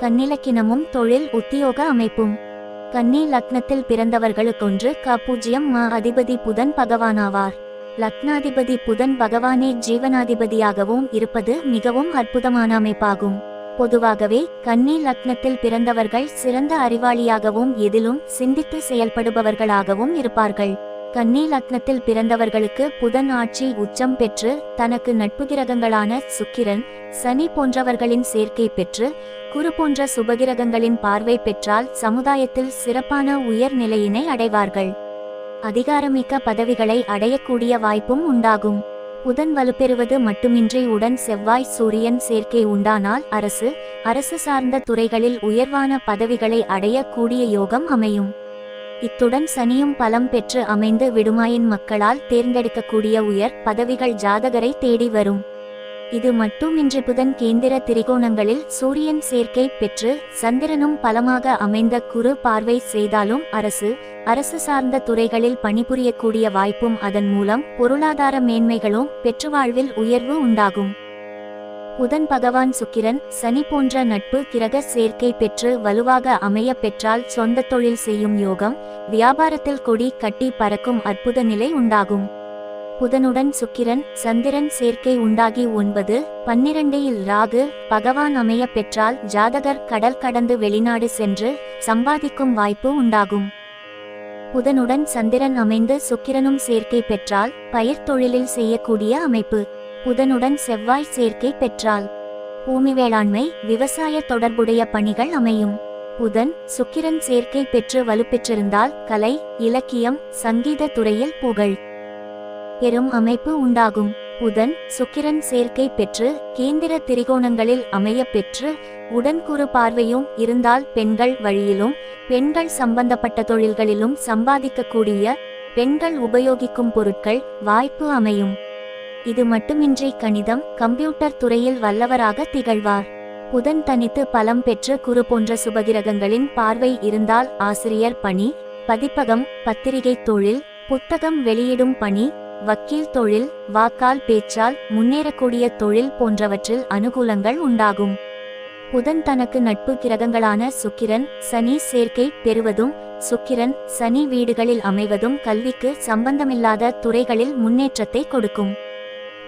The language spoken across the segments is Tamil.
கன்னிலக்கினமும் தொழில் உத்தியோக அமைப்பும். கன்னி லக்னத்தில் பிறந்தவர்களுக்கொன்று க பூஜ்யம் மா அதிபதி புதன் பகவானாவார். லக்னாதிபதி புதன் பகவானே ஜீவனாதிபதியாகவும் இருப்பது மிகவும் அற்புதமான அமைப்பாகும். பொதுவாகவே கன்னி லக்னத்தில் பிறந்தவர்கள் சிறந்த அறிவாளியாகவும் எதிலும் சிந்தித்து செயல்படுபவர்களாகவும் இருப்பார்கள். கன்னி லக்னத்தில் பிறந்தவர்களுக்கு புதன் ஆட்சி உச்சம் பெற்று தனக்கு நட்பு கிரகங்களான சுக்கிரன் சனி போன்றவர்களின் சேர்க்கை பெற்று குரு போன்ற சுபகிரகங்களின் பார்வை பெற்றால் சமுதாயத்தில் சிறப்பான உயர் நிலையினை அடைவார்கள். அதிகாரமிக்க பதவிகளை அடையக்கூடிய வாய்ப்பும் உண்டாகும். புதன் வலுப்பெறுவது மட்டுமின்றி உடன் செவ்வாய் சூரியன் சேர்க்கை உண்டானால் அரசு அரசு சார்ந்த துறைகளில் உயர்வான பதவிகளை அடையக்கூடிய யோகம் அமையும். இத்துடன் சனியும் பலம் பெற்று அமைந்து விடுமாயின் மக்களால் தேர்ந்தெடுக்கக்கூடிய உயர் பதவிகள் ஜாதகரை தேடி வரும். இது மட்டுமின்றி புதன் கேந்திர திரிகோணங்களில் சூரியன் சேர்க்கை பெற்று சந்திரனும் பலமாக அமைந்த குறு பார்வை செய்தாலும் அரசு அரசு சார்ந்த துறைகளில் பணிபுரியக்கூடிய வாய்ப்பும் அதன் மூலம் பொருளாதார மேன்மைகளும் பெற்று வாழ்வில் உயர்வு உண்டாகும். புதன் பகவான் சுக்கிரன் சனி போன்ற நட்பு கிரக சேர்க்கை பெற்று வலுவாக அமைய பெற்றால் சொந்த தொழில் செய்யும் யோகம் வியாபாரத்தில் கொடி கட்டி பறக்கும் அற்புத நிலை உண்டாகும். புதனுடன் சுக்கிரன் சந்திரன் சேர்க்கை உண்டாகி ஒன்பது பன்னிரண்டில் ராகு பகவான் அமைய பெற்றால் ஜாதகர் கடல் கடந்து வெளிநாடு சென்று சம்பாதிக்கும் வாய்ப்பு உண்டாகும். புதனுடன் சந்திரன் அமைந்து சுக்கிரனும் சேர்க்கை பெற்றால் பயிர் தொழிலில் செய்யக்கூடிய அமைப்பு. புதனுடன் செவ்வாய் சேர்க்கை பெற்றால் பூமி வேளாண்மை விவசாய தொடர்புடைய பணிகள் அமையும். புதன் சுக்கிரன் சேர்க்கை பெற்று வலுப்பெற்றிருந்தால் கலை இலக்கியம் சங்கீத துறையில் புகழ் பெரும் அமைப்பு உண்டாகும். புதன் சுக்கிரன் சேர்க்கை பெற்று கேந்திர திரிகோணங்களில் அமைய பெற்று உடன்குறு பார்வையும் இருந்தால் பெண்கள் வழியிலும் பெண்கள் சம்பந்தப்பட்ட தொழில்களிலும் சம்பாதிக்கக்கூடிய பெண்கள் உபயோகிக்கும் பொருட்கள் வாய்ப்பு அமையும். இது மட்டுமின்றி கணிதம் கம்ப்யூட்டர் துறையில் வல்லவராக திகழ்வார். புதன் தனித்து பலம் பெற்று குறு போன்ற சுபகிரகங்களின் பார்வை இருந்தால் ஆசிரியர் பணி பதிப்பகம் பத்திரிகை தொழில் புத்தகம் வெளியிடும் பணி வக்கீல் தொழில் வாக்கால் பேச்சால் முன்னேறக்கூடிய தொழில் போன்றவற்றில் அனுகூலங்கள் உண்டாகும். புதன் தனக்கு நட்பு கிரகங்களான சுக்கிரன் சனி சேர்க்கை பெறுவதும் சுக்கிரன் சனி வீடுகளில் அமைவதும் கல்விக்கு சம்பந்தமில்லாத துறைகளில் முன்னேற்றத்தை கொடுக்கும்.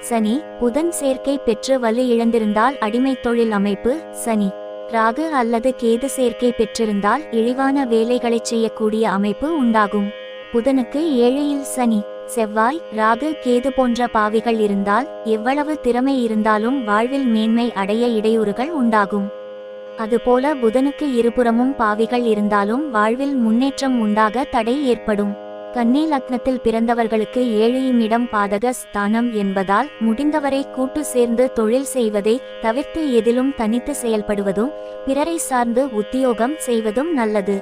சனி புதன் சேர்க்கை பெற்று வலு இழந்திருந்தால் அடிமை தொழில் அமைப்பு சனி. ராகு அல்லது கேது சேர்க்கை பெற்றிருந்தால் இழிவான வேலைகளைச் செய்யக்கூடிய அமைப்பு உண்டாகும். புதனுக்கு ஏழையில் சனி செவ்வாய் ராகு கேது போன்ற பாவிகள் இருந்தால் எவ்வளவு திறமை இருந்தாலும் வாழ்வில் மேன்மை அடைய இடையூறுகள் உண்டாகும். அதுபோல புதனுக்கு இருபுறமும் பாவிகள் இருந்தாலும் வாழ்வில் முன்னேற்றம் உண்டாக தடை ஏற்படும். கன்னி லக்னத்தில் பிறந்தவர்களுக்கு ஏழையும் இடம் பாதக ஸ்தானம் என்பதால் முடிந்தவரை கூட்டு சேர்ந்து தொழில் செய்வதை தவிர்த்து எதிலும் தனித்து செயல்படுவதும் பிறரை சார்ந்து உத்தியோகம் செய்வதும் நல்லது.